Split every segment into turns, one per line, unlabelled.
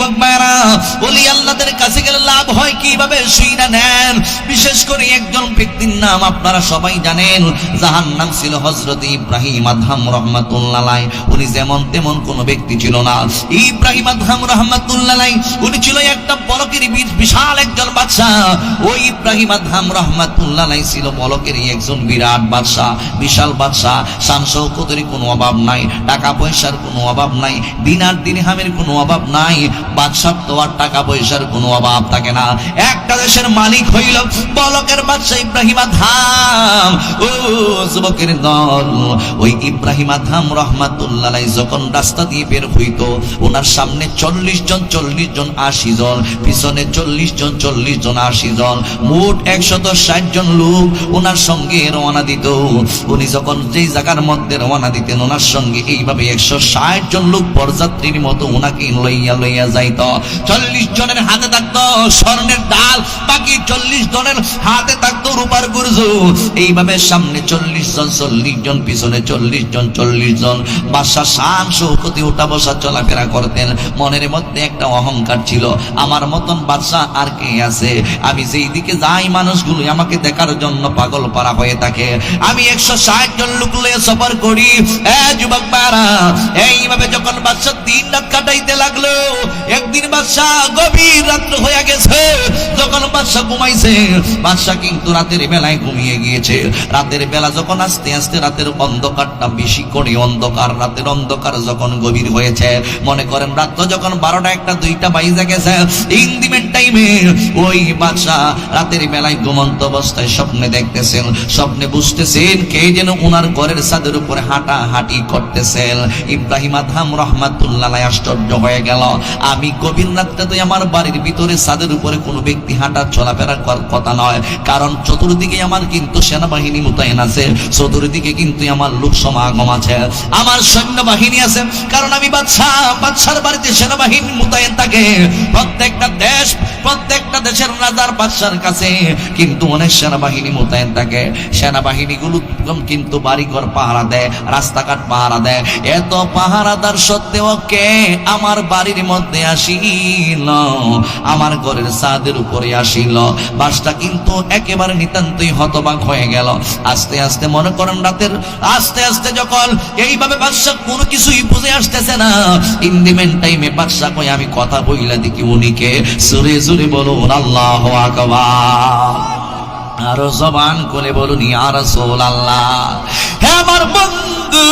যুবক ভাইরা ওলি আল্লাহদের কাছে কীভাবে শুই না নেন? বিশেষ করে একজন ব্যক্তির নাম আপনারা সবাই জানেন। যাহার নাম ছিল হজরত ইব্রাহিম আদহাম রহমাতুল্লাহ উনি যেমন তেমন কোন ব্যক্তি ছিল না। ইব্রাহিম আদহাম রহমাতুল্লাহ উনি ছিল একটা বলকের বিশাল একজন বাদশাহ। ওই ইব্রাহিম আদহাম রহমাতুল্লাহ ছিল বলকেরই একজন বিরাট বাদশাহ, বিশাল বাদশাহ। শান শৌকতের কোনো অভাব নাই টাকা পয়সার কোনো অভাব নাই, দিনার দিনহামের কোনো অভাব নাই, বাদশাহ তো আর টাকা পয়সার কোনো অভাব থাকে না। একটা দেশের মালিক হইল বলকের বাদশাহ ইব্রাহিম আধাম ও যুবকের দল, ওই ইব্রাহিম আধাম রহমাতুল্লাহ যখন রাস্তা দিয়ে বের হইতো, ওনার সামনে চল্লিশ জন চল্লিশ জন আশি জন, পিছনে চল্লিশ জন চল্লিশ জন আশি জন, মোট একশত ষাট জন লোক ওনার সঙ্গে রওনা দিত। উনি যখন যেই জায়গার মধ্যে রওনা দিতেন, ওনার সঙ্গে এইভাবে একশো ষাট জন লোক বরযাত্রীর মতো ওনাকে লইয়া লইয়া যাইত। চল্লিশ জনের হাতে থাকতো স্বর্ণের ডাল, বাকি চল্লিশ জনের হাতে থাকতো রূপার গুরজু। এইভাবে সামনে চল্লিশ জন চল্লিশ জন, পিছনে চল্লিশ জন চল্লিশ জন। বাদশাহ শান শৌকতি উঠা বসা চলাফেরা করতেন। মনের মধ্যে একটা অহংকার ছিল। আমার মতন বাদশাহ আর কে আছে? আমি যেই দিকে যাই মানুষগুলো আমাকে দেখার জন্য পাগল পারা হয়ে থাকে। আমি একশো ষাট জন লোক লয়ে সফর করি। যুবক বারা এইভাবে যখন বাদশাহ দিন রাত কাটাইতে লাগল একদিন বাদশাহ গভীর রাত্র হয়ে গেছে। যখন বাদশাহ ঘুমাইছে, বাদশাহ কিন্তু রাতের বেলায় ঘুমিয়ে গিয়েছে। রাতের বেলা যখন আস্তে আস্তে রাতের অন্ধকারটা বেশি করে, অন্ধকার, রাতের অন্ধকার যখন গভীর হয়েছে, মনে করেন রাত যখন বারোটা, একটা, দুইটা বাইজে গেছে ইন্দিমের টাইমে ওই বাদশাহ রাতের বেলায় ঘুমন্ত অবস্থায় স্বপ্নে দেখতেছেন, স্বপ্নে বুঝতেছেন কে যেন ওনার ঘরের ছাদের উপরে হাঁটা হাঁটি করতেছেন। ইব্রাহিম আধাম রহমাতুল্লাহ আশ্চর্য হয়ে গেল, আমি গভীর রাত্রে আমার বাড়ির ভিতরে ছাদের উপরে কোনো ব্যক্তি হাঁটা চলাফেরা করার কথা নয়। কারণ চতুর্দিকে আমার কিন্তু সেনাবাহিনী মোতায়েন আছে, চতুর্দিকে কিন্তু আমার লোক সমাগম আছে। আমার সৈন্যবাহিনী আছে। কারণ আমি বাদশাহ, বাদশার বাড়িতে সেনাবাহিনী মোতায়েন থাকে। প্রত্যেকটা দেশ, প্রত্যেকটা দেশের রাজার বাদশার কাছে কিন্তু অনেক সেনাবাহিনী মোতায়েন থাকে। সেনাবাহিনীগুলো কিন্তু বাড়িঘর পাহারা দেয়, রাস্তাঘাট পাহারা দেয়। এত পাহারাদার সত্ত্বেও কে আমার বাড়ির মধ্যে আসিল, আমার ঘরের ছাদের উপরে আসিল। বাসটা কিন্তু একেবারে নিতান্তই হতবাক হয়ে গেল। আস্তে আস্তে মনে করেন রাতের, আস্তে আস্তে যখন এইভাবে বাদশা কোনো কিছুই বুঝে আসতেছে না ইন্দিমেন্ট টাইমে বাদশা কই আমি কথা বইলা দেখি উনিকে সুরে সুরে বলুন, আল্লাহ আকবার। আরও জবান করে বলুন আর সোল আল্লাহ হ্যাঁ আমার বন্ধু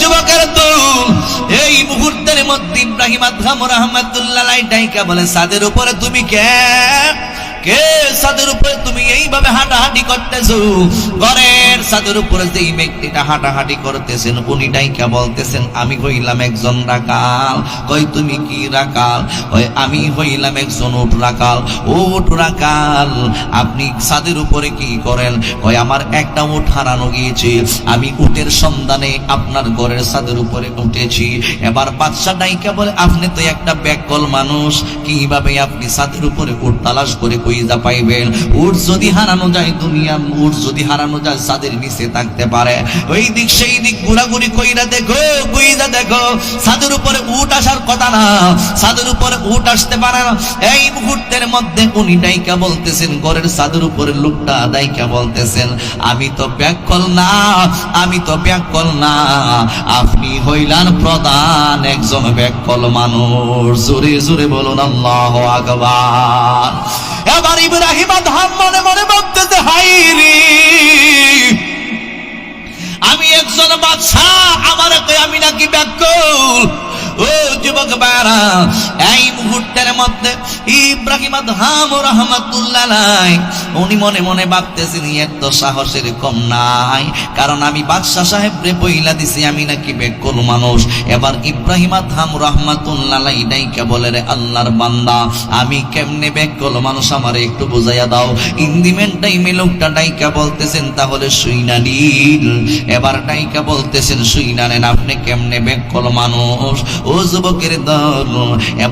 যুবকের দল এই মুহূর্তের মধ্যে ইব্রাহিম আদহাম রহমাতুল্লাহ ডাইকা বলে সাদের উপরে তুমি কে? সাদের উপরে তুমি এইভাবে হাঁটাহাঁটি করতেছো। ঘরের সাদের উপরে যেই ব্যক্তিটা হাঁটাহাঁটি করতেছেন, উনি ডাইকা বলতেছেন, আমি হইলাম একজন রাকাল। কই তুমি কি রাকাল? কই আমি হইলাম একজন উট রাকাল। উট রাকাল, আপনি ছাদের উপরে কি করেন? কই আমার একটা উট হারানো গিয়েছে। আমি উটের সন্ধানে আপনার ঘরের ছাদের উপরে উঠেছি। এবার বাদশা ডাইকা বলে, আপনি তো একটা ব্যাকল মানুষ। কীভাবে আপনি সাদের উপরে উট তালাশ করে কইজা পাইবেন। উট যদি হারানো যায় দুনিয়া উট যদি হারানো যায় ছাদের নিচে থাকতে পারে। ওই দিক সেই দিক ঘোরাঘুরি কইরা দেখো কইরা দেখো ছাদের উপরে উট আসার কথা না। ছাদের উপরে উট আসতে পারে না। এই মুহূর্তের মধ্যে উনি ডাইকা বলতেছেন, ঘরের ছাদের উপরে লোকটা ডাইকা বলতেছেন, আমি তো ব্যাকল না, আমি তো ব্যাকল না। আপনি হইলান প্রধান একজন ব্যাকল মানুষ। জোরে জোরে বলুন, আল্লাহ আকবার। এবার ইব্রাহিম আধাম মনে মনে বলতেছে হাইরি আমি একজন বাচ্চা আমার আমি নাকি ব্যাকুল। ও যুবক বারা এই মুহূর্তের মধ্যে ইব্রাহিম আদহাম রহমাতুল্লাহ লাই উনি মনে মনে ভাবতেছেন এত সাহসের কম নাই। কারণ আমি বাদশাহ সাহেব রে বইলা দিছি, আমি নাকি বেকুল মানুষ। এবার ইব্রাহিম আদহাম রহমাতুল্লাহ লাই ডাইকা বলে, রে আল্লাহর বান্দা, আমি কেমনে বেকুল মানুষ আমারে একটু বুঝাইয়া দাও? ইন্দিমেন টাইমে লোকটা ডাইকা বলতেছেন, তাহলে শুইনা নীল। এবার ডাইকা বলতেছেন সুইনা নেন, আপনি কেমনে বেকল মানুষ? ও যুবকের দল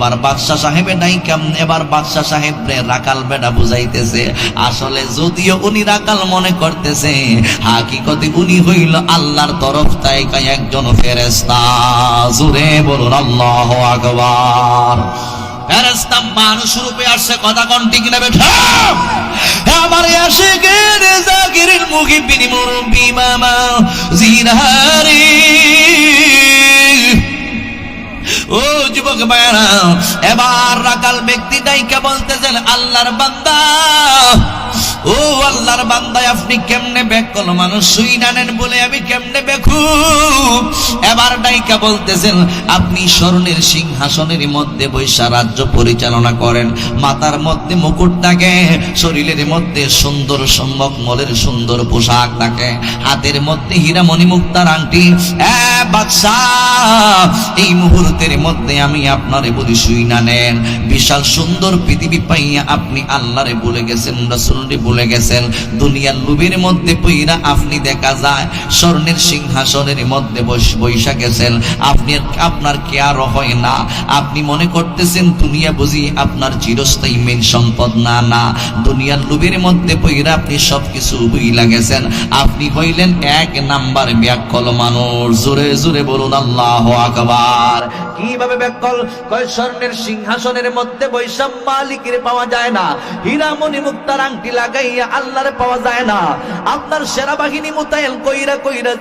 এবার বাদশাহ সাহেবের ডাইকাম এবার বাদশাহ সাহেব রে রাকাল বেটা বুঝাইতেছে, আসলে যদিও উনি রাকাল মনে করতেছে, হাকিকতে উনি হইল আল্লাহর তরফ থেকে একজন ফেরেস্তা জুড়ে বলুন, আল্লাহ আকবার। ফেরেস্তা মানুষ রূপে আসছে, কথা কোন ঠিক নেবে আমার আসে গেরে মুখে বিনি মুরব্বি মামা জিরারে যুবক ভাইরা এবার রাকাল ব্যক্তি কে বলতেছেন আল্লাহর বান্দা ও আল্লাহর বান্দায়, আপনি কেমনে ব্যাক করল মানুষ? সুই নানেন বলে আমি কেমনে বেখু এবার ডাইকা বলতেছেন, আপনি স্বর্ণের সিংহাসনের মধ্যে বৈশা রাজ্য পরিচালনা করেন। মাথার মধ্যে মুকুট থাকে, শরীরের মধ্যে সুন্দর সম্ভব মলের সুন্দর পোশাক থাকে। হাতের মধ্যে হীরামণি মুক্তার আংটি। এ বাদশাহ, এই মুহূর্তের মধ্যে আমি আপনারে বলি শুই না নেন বিশাল সুন্দর পৃথিবী পাইয়া আপনি আল্লাহরে বলে গেছেন, রসুলরে বলে গেছেন। দুনিয়ার লুবির মধ্যে পইরা আপনি দেখা যায়, স্বর্ণের সিংহাসনের মধ্যে বৈশা গেছেন। আপনি আপনার কেয়ার হয় না? আপনি মনে করতেছেন দুনিয়া বুঝি আপনার চিরস্থায়ী মেন সম্পদ? না না। দুনিয়ার লুবির মধ্যে পইরা আপনি সবকিছু বুইলা গেছেন। আপনি হইলেন এক নাম্বার ব্যাকল মানুষ। জোরে জোরে বলুন আল্লাহ আকবার। কীভাবে ব্যাকল? কয়, স্বর্ণের সিংহাসনের মধ্যে বৈষম মালিকের পাওয়া যায় না। হীরামণি মুক্তার আংটি আল্লাহর পাওয়া যায় না। আপনার সেনা বাহিনী মোতায়েন কইরা কইরা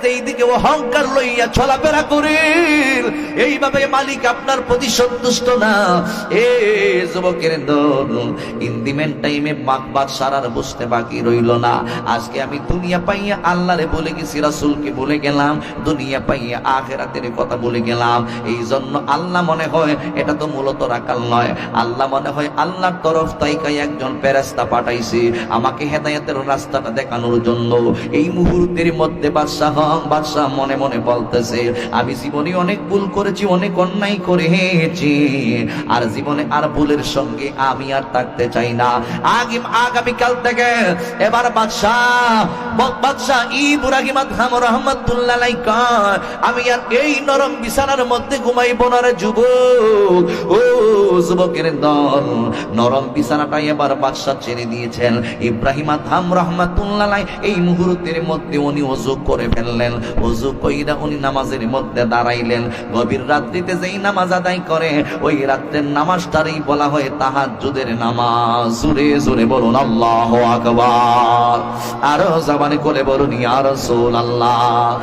অহংকার লইয়া চলাফেরা এইভাবে মালিক আপনার প্রতি সন্তুষ্ট না। এ যুবকের দল ইন্দিমেন্ট টাইমে সারার বুঝতে বাকি রইল না। আজকে আমি দুনিয়া পাইয়া আল্লাহরে বলে গেছি, রাসূলকে বলে গেলাম, দুনিয়া পাইয়া আখেরাতের কথা বলে গেলাম। এই জন্য আল্লাহ মনে হয় এটা তো মূলত রাকাল নয়। আল্লাহ মনে হয় আল্লাহর তরফ তাইকাই একজন ফেরেশতা পাঠাইছে। আমাকে হেদায়েতের রাস্তাটা দেখানোর জন্য। এই মুহূর্তের মধ্যে বাদশাহ বাদশাহ মনে মনে বলতেছে, আমি জীবনে অনেক ভুল করেছি, অনেক অন্যায় করেছি, আর জীবনে আর ভুলের সঙ্গে আমি আর থাকতে চাই না। আগে আগামী কাল থেকে এবার বাদশাহ বাদশাহ ইব্রাহিম আদহাম রহমতুল্লাহ আমি আর এই নরম বিছানার মধ্যে ঘুমাইব না রে যুবক। ও যুবকের দল, নরম বিছানাটাই এবার বাদশাহ ছেড়ে দিয়েছেন। ইব্রাহিম, থাম রহমাতুল্লাহ এই মুহূর্তের মধ্যে উনি অজু করে ফেললেন। অজু কইরা উনি নামাজের মধ্যে দাঁড়াইলেন। গভীর রাত্রিতে যেই নামাজ আদায় করে, ওই রাত্রের নামাজটারই বলা হয় তাহার যুদের নামাজ। জুড়ে জুড়ে বলুন, আল্লাহ আকবার। আরও জবানে করে বলুন, ইয়া রাসূলুল্লাহ।